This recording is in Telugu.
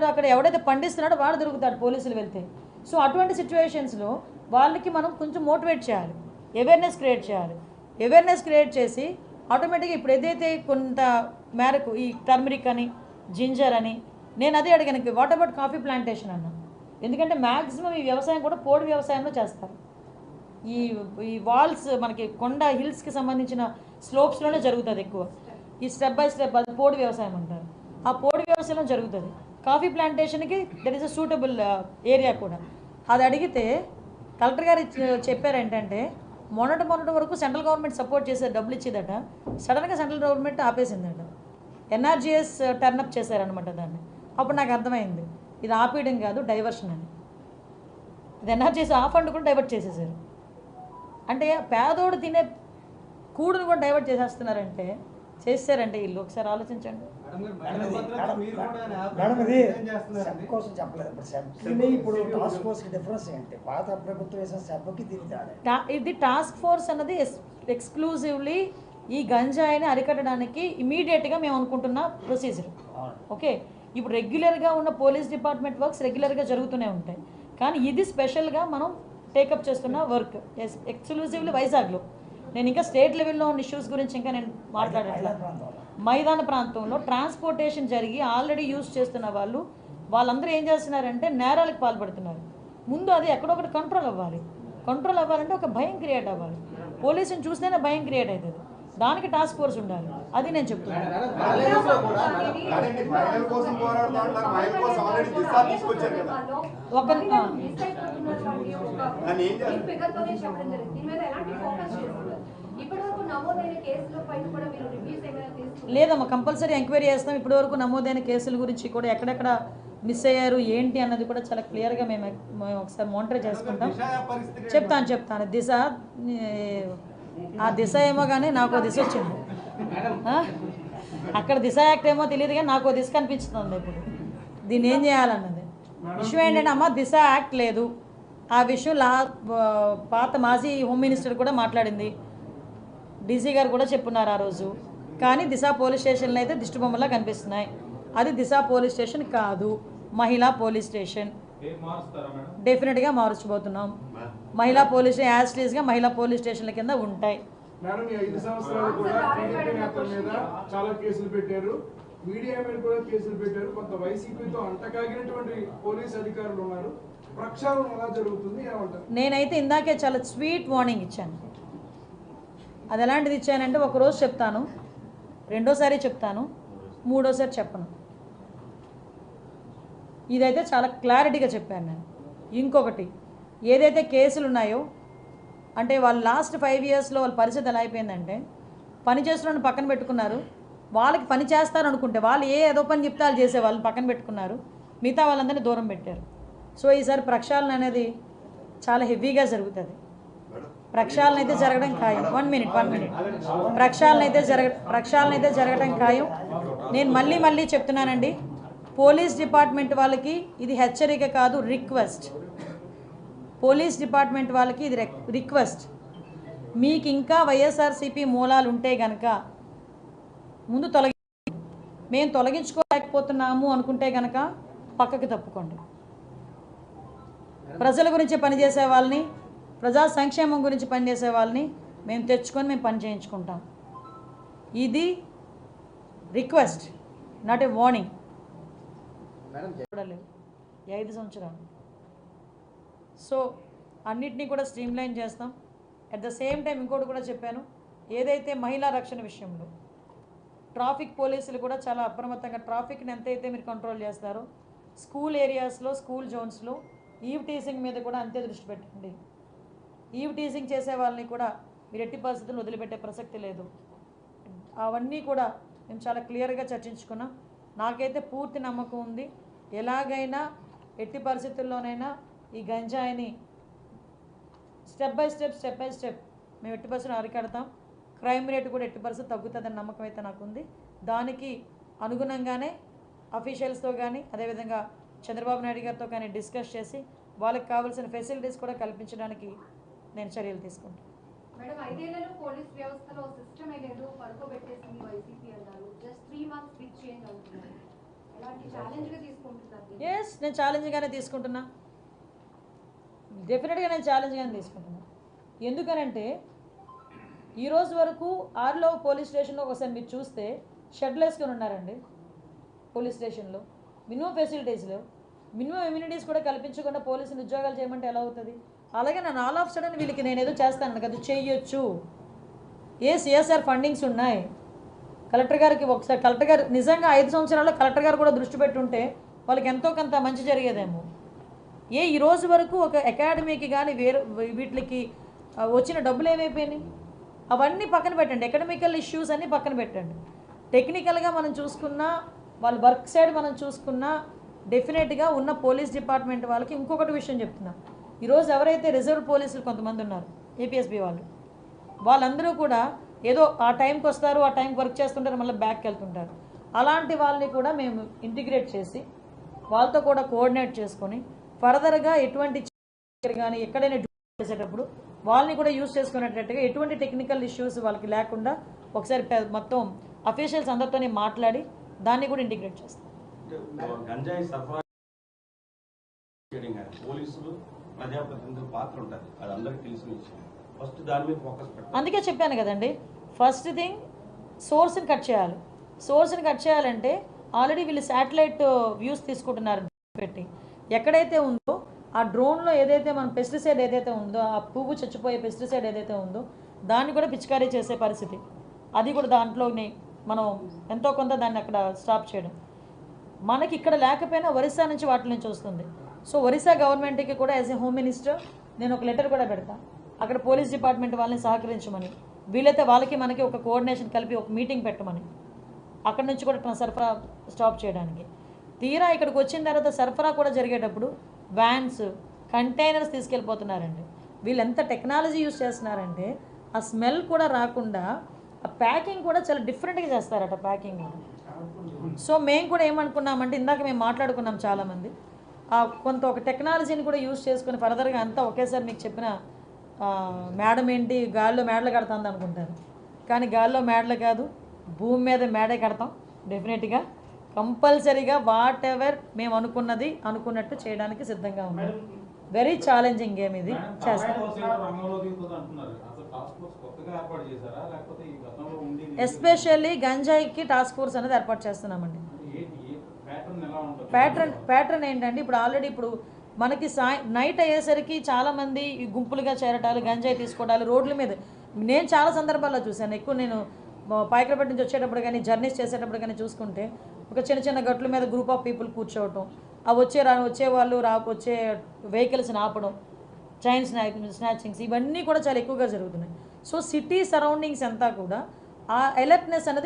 దొరుకుతాడు అక్కడ ఎవడైతే పండిస్తున్నాడో వాడు దొరుకుతాడు పోలీసులు వెళ్తే. సో అటువంటి సిచ్యువేషన్స్లో వాళ్ళకి మనం కొంచెం మోటివేట్ చేయాలి. అవేర్నెస్ క్రియేట్ చేయాలి. అవేర్నెస్ క్రియేట్ చేసి ఆటోమేటిక్గా ఇప్పుడు ఏదైతే కొంత మేరకు ఈ టర్మరిక్ అని జింజర్ అని నేను అదే అడిగాను వాట్ అబౌట్ కాఫీ ప్లాంటేషన్ అన్న. ఎందుకంటే మ్యాక్సిమం ఈ వ్యవసాయం కూడా పోడు వ్యవసాయంలో చేస్తారు. ఈ ఈ వాల్స్ మనకి కొండ హిల్స్కి సంబంధించిన స్లోప్స్లోనే జరుగుతుంది ఎక్కువ. ఈ స్టెప్ బై స్టెప్ అది పోడు వ్యవసాయం అంటారు. ఆ పోడు వ్యవసాయంలో జరుగుతుంది. Coffee ప్లాంటేషన్కి that is a suitable area కూడా. అది అడిగితే కలెక్టర్ గారు uh, చెప్పారు ఏంటంటే మొన్నటి మొన్నటి వరకు సెంట్రల్ గవర్నమెంట్ సపోర్ట్ చేసే డబ్బులు ఇచ్చేదట సడన్గా సెంట్రల్ గవర్నమెంట్ ఆపేసిందట. ఎన్ఆర్జీఎస్ uh, టర్నప్ చేశారనమాట దాన్ని. అప్పుడు నాకు అర్థమైంది ఇది ఆపేయడం కాదు డైవర్షన్ అని. ఇది ఎన్ఆర్జీఎస్ ఆ ఫండ్ కూడా డైవర్ట్ చేసేసారు. అంటే పేదోడు తినే కూడును కూడా డైవర్ట్ చేసేస్తున్నారంటే చేస్తారంటే వీళ్ళు. ఒకసారి ఆలోచించండి. ఇది- కోసం చెప్పలేదు ఇప్పుడు ఇప్పుడు టాస్క్ ఫోర్స్ డిఫరెన్స్ ఏంటి? పాత ప్రభుత్వం వేసిన సెబ్కి దీని తేడా టా ఇది టాస్క్ ఫోర్స్ అన్నది ఎక్స్క్లూజివ్లీ ఈ గంజాయిని అరికట్టడానికి ఇమీడియట్గా మేము అనుకుంటున్న ప్రొసీజర్. ఓకే? ఇప్పుడు రెగ్యులర్గా ఉన్న పోలీస్ డిపార్ట్మెంట్ వర్క్స్ రెగ్యులర్గా జరుగుతూనే ఉంటాయి. కానీ ఇది స్పెషల్గా మనం టేకప్ చేస్తున్న వర్క్ ఎస్ ఎక్స్క్లూజివ్లీ వైజాగ్లో. నేను ఇంకా స్టేట్ లెవెల్లో ఉన్న ఇష్యూస్ గురించి ఇంకా నేను మాట్లాడట్లేదు మైదాన ప్రాంతంలో. ట్రాన్స్పోర్టేషన్ జరిగి ఆల్రెడీ యూజ్ చేస్తున్న వాళ్ళు వాళ్ళందరూ ఏం చేస్తున్నారంటే నేరాలకు పాల్పడుతున్నారు. ముందు అది ఎక్కడొకటి కంట్రోల్ అవ్వాలి. కంట్రోల్ అవ్వాలంటే ఒక భయం క్రియేట్ అవ్వాలి. పోలీసుని చూస్తేనే భయం క్రియేట్ అవుతుంది. దానికి టాస్క్ ఫోర్స్ ఉండాలి. అది నేను చెప్తున్నాను. ఒక లేదమ్మా కంపల్సరీ ఎంక్వైరీ చేస్తాం ఇప్పటివరకు నమోదైన కేసుల గురించి కూడా ఎక్కడెక్కడ మిస్ అయ్యారు ఏంటి అన్నది కూడా చాలా క్లియర్గా మేము మేము ఒకసారి మానిటర్ చేసుకుంటాం. చెప్తాను చెప్తాను. దిశ ఆ దిశ ఏమో కానీ నాకు దిశ వచ్చింది. అక్కడ దిశ యాక్ట్ ఏమో తెలియదు కానీ నాకు దిశ కనిపిస్తుంది ఇప్పుడు. దీన్ని ఏం చేయాలన్నది? విషయం ఏంటంటే అమ్మ దిశ యాక్ట్ లేదు. ఆ విషయం లా పాత మాజీ హోమ్ మినిస్టర్ కూడా మాట్లాడింది. డీసీ గారు కూడా చెప్పున్నారు ఆ రోజు. కానీ దిశ పోలీస్ స్టేషన్లో అయితే దిష్టిబొమ్మలా కనిపిస్తున్నాయి. అది దిశ పోలీస్ స్టేషన్ కాదు మహిళా పోలీస్ స్టేషన్. ఏం మారుస్తారా మేడం? డెఫినెట్గా మార్చబోతున్నాం మహిళా పోలీస్ స్టేషన్ యాజ్ టీజ్గా మహిళా పోలీస్ స్టేషన్ల కింద ఉంటాయి. మేడం ఈ ఐదు సంవత్సరాలు కూడా టీడీపీ నేతల మీద చాలా కేసులు పెట్టారు. మీడియా మీద కూడా కేసులు పెట్టారు. కొంత వైసీపీతో అంటకాగినటువంటి పోలీస్ అధికారులు ఉన్నారు. ప్రక్షాళన ఎలా జరుగుతుంది? ఏమంటారు? నేనైతే ఇందాకే చాలా స్వీట్ వార్నింగ్ ఇచ్చాను. అది ఎలాంటిది ఇచ్చానంటే ఒకరోజు చెప్తాను. రెండోసారి చెప్తాను. మూడోసారి చెప్పను. ఇదైతే చాలా క్లారిటీగా చెప్పాను నేను. ఇంకొకటి ఏదైతే కేసులు ఉన్నాయో అంటే వాళ్ళు లాస్ట్ ఫైవ్ ఇయర్స్లో వాళ్ళ పరిస్థితి ఎలా అయిపోయిందంటే పని చేస్తున్న పక్కన పెట్టుకున్నారు. వాళ్ళకి పని చేస్తారు అనుకుంటే వాళ్ళు ఏ ఏదో పని చెప్తే వాళ్ళు చేసే వాళ్ళని పక్కన పెట్టుకున్నారు. మిగతా వాళ్ళందరినీ దూరం పెట్టారు. సో ఈసారి ప్రక్షాళన అనేది చాలా హెవీగా జరుగుతుంది. ప్రక్షాళన అయితే జరగడం ఖాయం. వన్ మినిట్ వన్ మినిట్ ప్రక్షాళన అయితే జరగ ప్రక్షాళన అయితే జరగడం ఖాయం. నేను మళ్ళీ మళ్ళీ చెప్తున్నానండి. పోలీస్ డిపార్ట్మెంట్ వాళ్ళకి ఇది హెచ్చరిక కాదు రిక్వెస్ట్. పోలీస్ డిపార్ట్మెంట్ వాళ్ళకి ఇది రిక్వెస్ట్. మీకు ఇంకా వైఎస్ఆర్సీపీ మూలాలు ఉంటే గనక ముందు తొలగి మేము తొలగించుకోలేకపోతున్నాము అనుకుంటే గనక పక్కకి తప్పుకోండి. ప్రజల గురించి పనిచేసే వాళ్ళని ప్రజా సంక్షేమం గురించి పనిచేసే వాళ్ళని మేము తెచ్చుకొని మేము పని చేయించుకుంటాం. ఇది రిక్వెస్ట్ నాట్ ఏ వార్నింగ్ చూడలేవు ఐదు సంవత్సరాలు. సో అన్నిటినీ కూడా స్ట్రీమ్లైన్ చేస్తాం. అట్ ద సేమ్ టైం ఇంకోటి కూడా చెప్పాను. ఏదైతే మహిళా రక్షణ విషయంలో ట్రాఫిక్ పోలీసులు కూడా చాలా అప్రమత్తంగా ట్రాఫిక్ని ఎంతైతే మీరు కంట్రోల్ చేస్తారో స్కూల్ ఏరియాస్లో స్కూల్ జోన్స్లో ఈవ్ టీసింగ్ మీద కూడా అంతే దృష్టి పెట్టండి. ఈవ్ టీజింగ్ చేసే వాళ్ళని కూడా మీరు ఎట్టి పరిస్థితులను వదిలిపెట్టే ప్రసక్తి లేదు. అవన్నీ కూడా మేము చాలా క్లియర్గా చర్చించుకున్నాం. నాకైతే పూర్తి నమ్మకం ఉంది. ఎలాగైనా ఎట్టి పరిస్థితుల్లోనైనా ఈ గంజాయిని step by step step by step మేము ఎట్టి పరిస్థితులు అరికడతాం. క్రైమ్ రేట్ కూడా ఎట్టి పరిస్థితి తగ్గుతుందని నమ్మకం అయితే నాకుంది. దానికి అనుగుణంగానే అఫీషియల్స్తో కానీ అదేవిధంగా చంద్రబాబు నాయుడు గారితో కానీ డిస్కస్ చేసి వాళ్ళకి కావాల్సిన ఫెసిలిటీస్ కూడా కల్పించడానికి నేను చర్యలు తీసుకుంటాను. మేడం ఐదేళ్ళలో పోలీస్ వ్యవస్థలో సిస్టమే లేదు పడుకోబెట్టేసింది వైసీపీ అన్నారు. Just three months big change అవుతున్నారు ఎలాంటి ఛాలెంజ్గా తీసుకుంటున్నారు దీన్ని? ఎస్ నేను ఛాలెంజ్గానే తీసుకుంటున్నా. డెఫినెట్గా నేను ఛాలెంజ్గానే తీసుకుంటున్నా. ఎందుకనంటే ఈ రోజు వరకు ఆర్లో పోలీస్ స్టేషన్లో ఒకసారి మీరు చూస్తే షెడ్లు వేసుకొని ఉన్నారండి పోలీస్ స్టేషన్లో. మినిమం ఫెసిలిటీస్లో మినిమం ఇమ్యూనిటీస్ కూడా కల్పించకుండా పోలీసులు ఉద్యోగాలు చేయమంటే ఎలా అవుతుంది? అలాగే నన్ను ఆల్ ఆఫ్ సడన్ వీళ్ళకి నేను ఏదో చేస్తాను కదా చేయొచ్చు. ఏ సిఎస్ఆర్ ఫండింగ్స్ ఉన్నాయి. కలెక్టర్ గారికి ఒకసారి కలెక్టర్ గారు నిజంగా ఐదు సంవత్సరాల్లో కలెక్టర్ గారు కూడా దృష్టి పెట్టుంటే వాళ్ళకి ఎంతో కొంత మంచి జరిగేదేమో. ఏ ఈ రోజు వరకు ఒక అకాడమీకి కానీ వేరే వీటికి వచ్చిన డబ్బులు ఏమైపోయినాయి? అవన్నీ పక్కన పెట్టండి. ఎకడమికల్ ఇష్యూస్ అన్నీ పక్కన పెట్టండి. టెక్నికల్గా మనం చూసుకున్నా వాళ్ళ వర్క్ సైడ్ మనం చూసుకున్నా డెఫినెట్గా ఉన్న పోలీస్ డిపార్ట్మెంట్ వాళ్ళకి ఇంకొకటి విషయం చెప్తున్నాం. ఈరోజు ఎవరైతే రిజర్వ్ పోలీసులు కొంతమంది ఉన్నారు ఏపీఎస్బీ వాళ్ళు వాళ్ళందరూ కూడా ఏదో ఆ టైంకి వస్తారు ఆ టైంకి వర్క్ చేస్తుంటారు మళ్ళీ బ్యాక్కి వెళ్తుంటారు. అలాంటి వాళ్ళని కూడా మేము ఇంటిగ్రేట్ చేసి వాళ్ళతో కూడా కోఆర్డినేట్ చేసుకొని ఫర్దర్గా ఎటువంటి కానీ ఎక్కడైనా డ్యూటీ చేసేటప్పుడు వాళ్ళని కూడా యూజ్ చేసుకునేటట్టుగా ఎటువంటి టెక్నికల్ ఇష్యూస్ వాళ్ళకి లేకుండా ఒకసారి మొత్తం అఫీషియల్స్ అందరితోనే మాట్లాడి దాన్ని కూడా ఇంటిగ్రేట్ చేస్తాం. ప్రజాప్రతినిధుల పాత్ర ఉంటుంది. అది అందరికీ తెలిసిన విషయం ఫస్ట్ దాని మీద ఫోకస్ పెట్టాలి. అందుకే చెప్పాను కదండి ఫస్ట్ థింగ్ సోర్స్ని కట్ చేయాలి. సోర్స్ని కట్ చేయాలంటే ఆల్రెడీ వీళ్ళు శాటిలైట్ వ్యూస్ తీసుకుంటున్నారు పెట్టి. ఎక్కడైతే ఉందో ఆ డ్రోన్లో ఏదైతే మన పెస్టిసైడ్ ఏదైతే ఉందో ఆ పువ్వు చచ్చిపోయే పెస్టిసైడ్ ఏదైతే ఉందో దాన్ని కూడా పిచికారీ చేసే పరిస్థితి. అది కూడా దాంట్లోనే మనం ఎంతో కొంత దాన్ని అక్కడ స్టాప్ చేయడం. మనకి ఇక్కడ లేకపోయినా ఒరిస్సా నుంచి వాటి నుంచి వస్తుంది. సో ఒరిస్సా గవర్నమెంట్కి కూడా యాజ్ ఎ హోమ్ మినిస్టర్ నేను ఒక లెటర్ కూడా పెడతా. అక్కడ పోలీస్ డిపార్ట్మెంట్ వాళ్ళని సహకరించమని వీలైతే వాళ్ళకి మనకి ఒక కోఆర్డినేషన్ కలిపి ఒక మీటింగ్ పెట్టమని అక్కడ నుంచి కూడా సరఫరా స్టాప్ చేయడానికి. తీరా ఇక్కడికి వచ్చిన తర్వాత సరఫరా కూడా జరిగేటప్పుడు వ్యాన్స్ కంటైనర్స్ తీసుకెళ్ళిపోతున్నారండి. వీళ్ళు ఎంత టెక్నాలజీ యూస్ చేస్తున్నారంటే ఆ స్మెల్ కూడా రాకుండా ఆ ప్యాకింగ్ కూడా చాలా డిఫరెంట్గా చేస్తారట ప్యాకింగ్ సో మేము కూడా ఏమనుకున్నామంటే ఇందాక మేము మాట్లాడుకున్నాం చాలామంది కొంత ఒక టెక్నాలజీని కూడా యూజ్ చేసుకుని ఫర్దర్గా అంతా ఒకేసారి మీకు చెప్పిన మేడం ఏంటి గాల్లో మేడలు కడతాంది అనుకుంటారు కానీ గాల్లో మేడలు కాదు భూమి మీద మేడే కడతాం డెఫినెట్గా. కంపల్సరీగా వాట్ ఎవర్ మేము అనుకున్నది అనుకున్నట్టు చేయడానికి సిద్ధంగా ఉన్నాం. వెరీ ఛాలెంజింగ్ గేమ్ ఇది. చేస్తాం. ఎస్పెషల్లీ గంజాయికి టాస్క్ ఫోర్స్ అనేది ఏర్పాటు చేస్తున్నామండి. ప్యాటర్న్ ప్యాటర్న్ ఏంటంటే ఇప్పుడు ఆల్రెడీ ఇప్పుడు మనకి సాయ నైట్ అయ్యేసరికి చాలామంది ఈ గుంపులుగా చేరటాలు గంజాయి తీసుకోవడాలు రోడ్ల మీద. నేను చాలా సందర్భాల్లో చూశాను. ఎక్కువ నేను మ- పాయకరపేట నుంచి వచ్చేటప్పుడు కానీ జర్నీస్ చేసేటప్పుడు కానీ చూసుకుంటే ఒక చిన్న చిన్న గట్ల మీద గ్రూప్ ఆఫ్ పీపుల్ కూర్చోవటం ఆ వచ్చే రా వచ్చే వాళ్ళు రా వచ్చే వెహికల్స్ని ఆపడం చైన్ స్నా స్నాచింగ్స్ ఇవన్నీ కూడా చాలా ఎక్కువగా జరుగుతున్నాయి. సో సిటీ సరౌండింగ్స్ అంతా కూడా ఆ అలర్ట్నెస్ అనేది